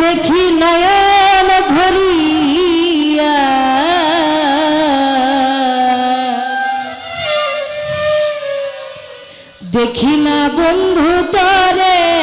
দেখি নয়ন ভরিয়া। দেখি না বন্ধু তরে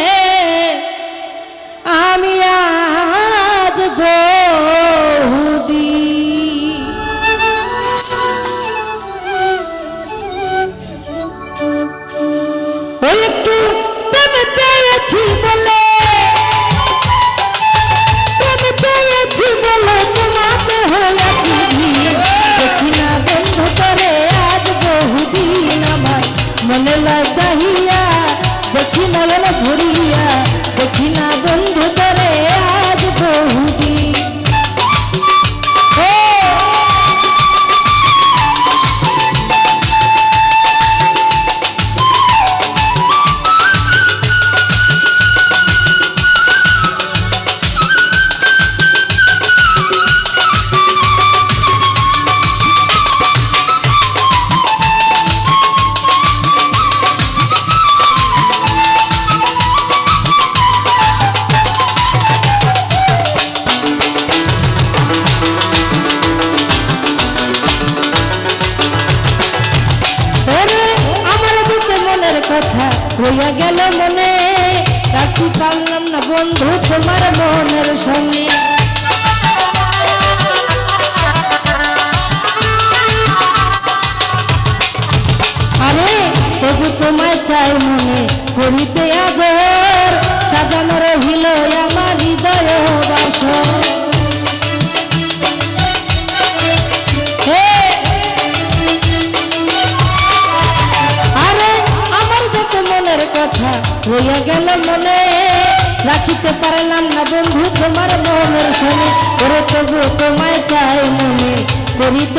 রইয়া গেল মনে। রাখি পারলাম না বন্ধু তোমার মনের সঙ্গে। কথা রইয়া গেল মনে। রাখিতে পারলাম না বন্ধু তোমার মনের শোনে। ওরে তবু তোমায় চাই মনে। করিতে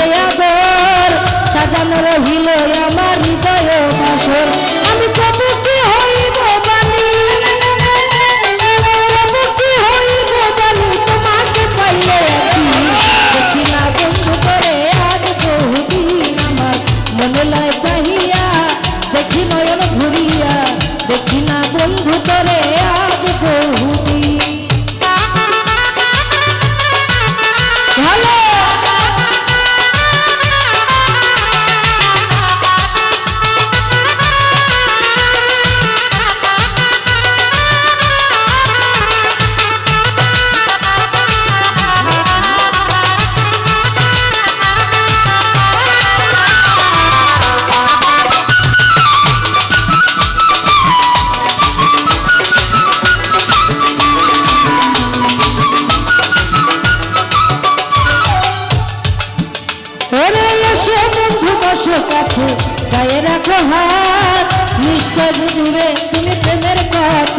ওরে বন্ধু বসো কাছে। গায়ে রাখো হাত, নিশ্চয় বুঝবে তুমি প্রেমের কত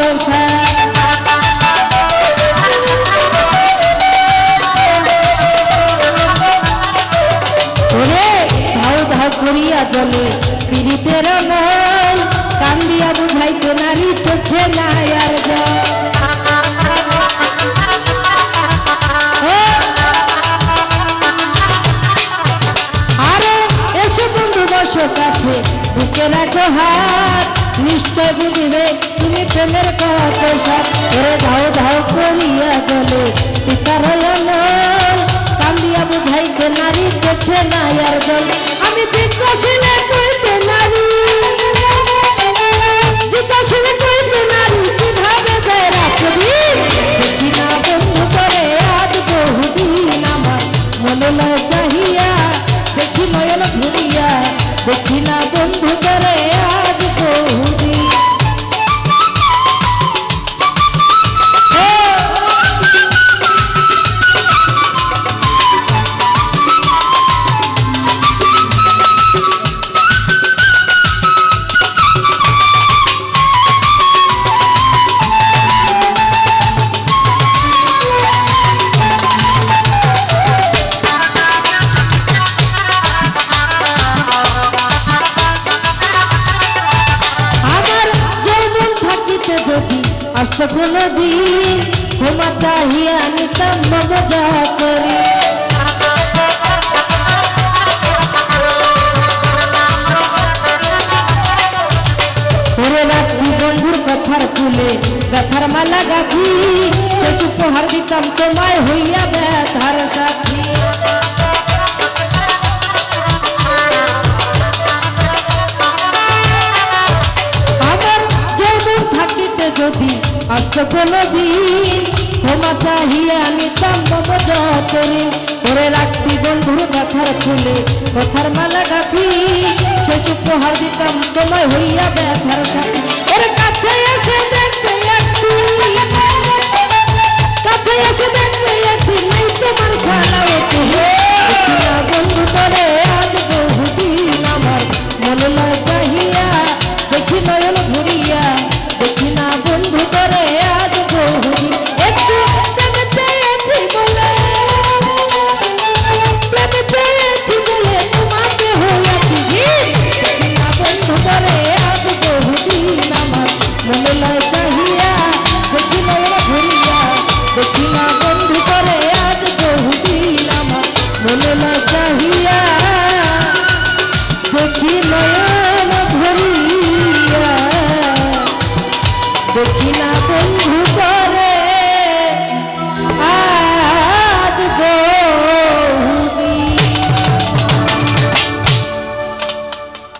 ধাও করিয়া জলে, পীড়িতের নল রাখো হাত। নিশ্চয় বুঝবে তুমি প্রেমের কত সাথ করে ধাও ধাও করিয়া গলে চিতার নল কান্দিয়া বুঝাইতে নারী চোখে নাই আর জল। আমি জিজ্ঞাসিলে কইতে নারী। জিজ্ঞাসিলে কইতে নারী কীভাবে যায় রাখবি? দেখি না বন্ধু করে আজ বহুদিন আমার। মনে লয় চাহিয়া, দেখি নয়ন ঘুরিয়া দেখি না আসতো কোনো দিন ক্ষমা চাহিয়া নিতাম মজা করি ওরে রাখছি বন্ধুর কথার ফুলে ব্যথার মালা গাথি শেষ উপহার দিতাম তোমায় হইয়া ব্যথার সাথী যদি আসত কোনো দিন ক্ষমা চাহিয়া নিতাম মম যতরিন করে রাখছি বন্ধুর কথার খুলে কথার মালা গাথি। শেষ উপহার দিতাম, তোমায় হইয়া ব্যথার সাথে। ওর কাছে এসে দেখিলা বন্ধু